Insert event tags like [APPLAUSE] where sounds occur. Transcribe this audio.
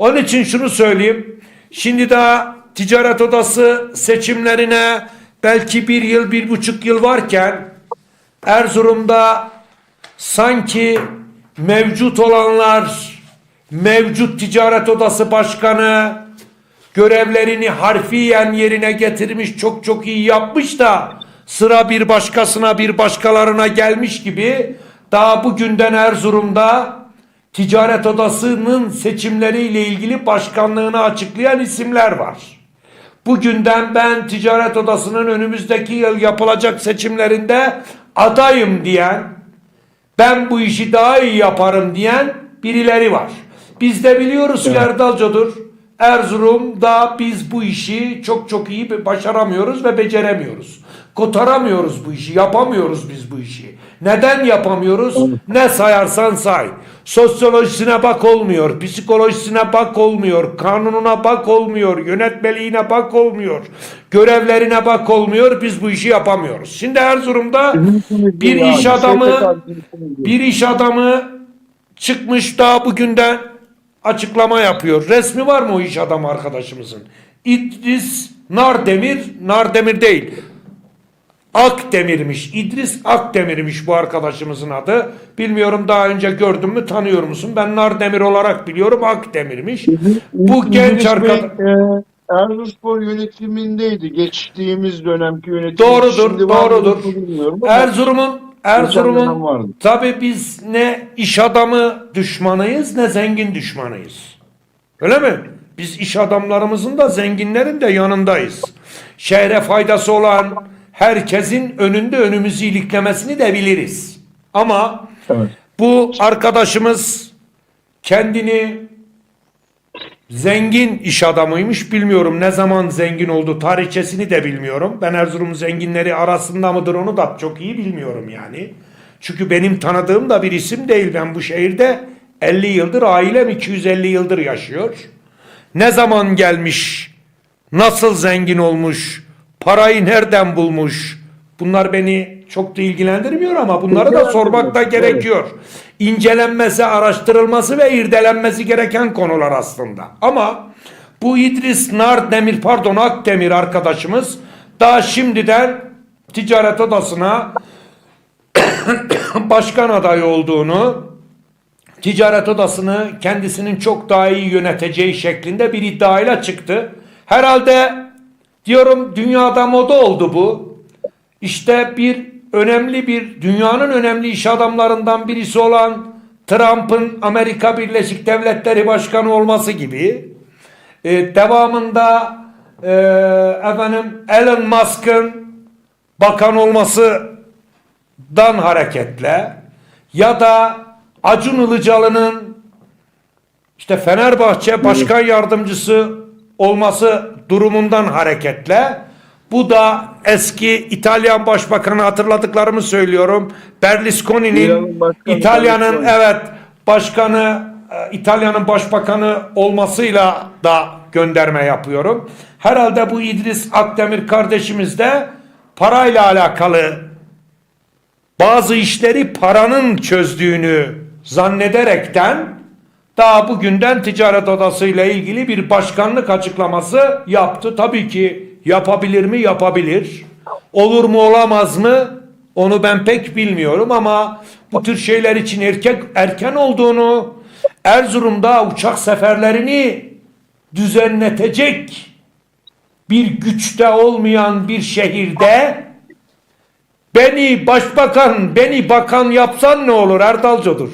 Onun için şunu söyleyeyim. Şimdi daha ticaret odası seçimlerine belki bir yıl, bir buçuk yıl varken Erzurum'da sanki mevcut olanlar, mevcut ticaret odası başkanı görevlerini harfiyen yerine getirmiş, çok çok iyi yapmış da sıra bir başkasına bir başkalarına gelmiş gibi daha bugünden Erzurum'da ticaret odasının seçimleriyle ilgili başkanlığını açıklayan isimler var. Bugünden ben ticaret odasının önümüzdeki yıl yapılacak seçimlerinde adayım diyen, ben bu işi daha iyi yaparım diyen birileri var. Biz de biliyoruz ki Erdalco'dur. Erzurum'da biz bu işi çok çok iyi başaramıyoruz ve beceremiyoruz. Kotaramıyoruz bu işi, yapamıyoruz biz bu işi. Neden yapamıyoruz? Ne sayarsan say. Sosyolojisine bak olmuyor, psikolojisine bak olmuyor, kanununa bak olmuyor, yönetmeliğine bak olmuyor, görevlerine bak olmuyor. Biz bu işi yapamıyoruz. Şimdi Erzurum'da bir iş adamı STK bir iş adamı çıkmış daha bugünden açıklama yapıyor. Resmi var mı o iş adamı arkadaşımızın? İdris Nardemir, Nardemir değil. Akdemir'miş. İdris Akdemir'miş bu arkadaşımızın adı. Bilmiyorum daha önce gördün mü tanıyor musun? Ben Nardemir olarak biliyorum Akdemir'miş. Bu genç arkadaş... e, Erzurumspor yönetimindeydi. Geçtiğimiz dönemki yönetim. Doğrudur, Şimdi doğrudur. Erzurum'un vardı. tabi biz ne iş adamı düşmanıyız ne zengin düşmanıyız. Öyle mi? Biz iş adamlarımızın da zenginlerin de yanındayız. Şehre faydası olan herkesin önünde önümüzü iliklemesini de biliriz. Ama Evet. bu arkadaşımız kendini zengin iş adamıymış. Bilmiyorum ne zaman zengin oldu tarihçesini de bilmiyorum. Ben Erzurum zenginleri arasında mıdır onu da çok iyi bilmiyorum yani. Çünkü benim tanıdığım da bir isim değil. Ben bu şehirde 50 yıldır ailem 250 yıldır yaşıyor. Ne zaman gelmiş, nasıl zengin olmuş, parayı nereden bulmuş bunlar beni çok da ilgilendirmiyor ama bunları da sormak da gerekiyor. İncelenmesi, araştırılması ve irdelenmesi gereken konular aslında. Ama bu İdris Nardemir pardon Akdemir arkadaşımız daha şimdiden ticaret odasına [COUGHS] başkan adayı olduğunu ticaret odasını kendisinin çok daha iyi yöneteceği şeklinde bir iddiayla çıktı. Herhalde diyorum dünyada moda oldu bu. İşte bir önemli bir dünyanın önemli iş adamlarından birisi olan Trump'ın Amerika Birleşik Devletleri Başkanı olması gibi e, devamında e, efendim Elon Musk'ın bakan olmasından hareketle ya da Acun Ilıcalı'nın işte Fenerbahçe Başkan Yardımcısı olması durumundan hareketle bu da eski İtalyan Başbakanı hatırladıklarımı söylüyorum. Berlusconi'nin İtalya'nın evet başkanı e, İtalya'nın başbakanı olmasıyla da gönderme yapıyorum. Herhalde bu İdris Akdemir kardeşimiz de parayla alakalı bazı işleri paranın çözdüğünü zannederekten daha bugünden ticaret odasıyla ilgili bir başkanlık açıklaması yaptı. Tabii ki yapabilir mi? Yapabilir. Olur mu olamaz mı? Onu ben pek bilmiyorum ama bu tür şeyler için erkek erken olduğunu Erzurum'da uçak seferlerini düzenletecek bir güçte olmayan bir şehirde Beni başbakan, beni bakan yapsan ne olur Erdalco'dur.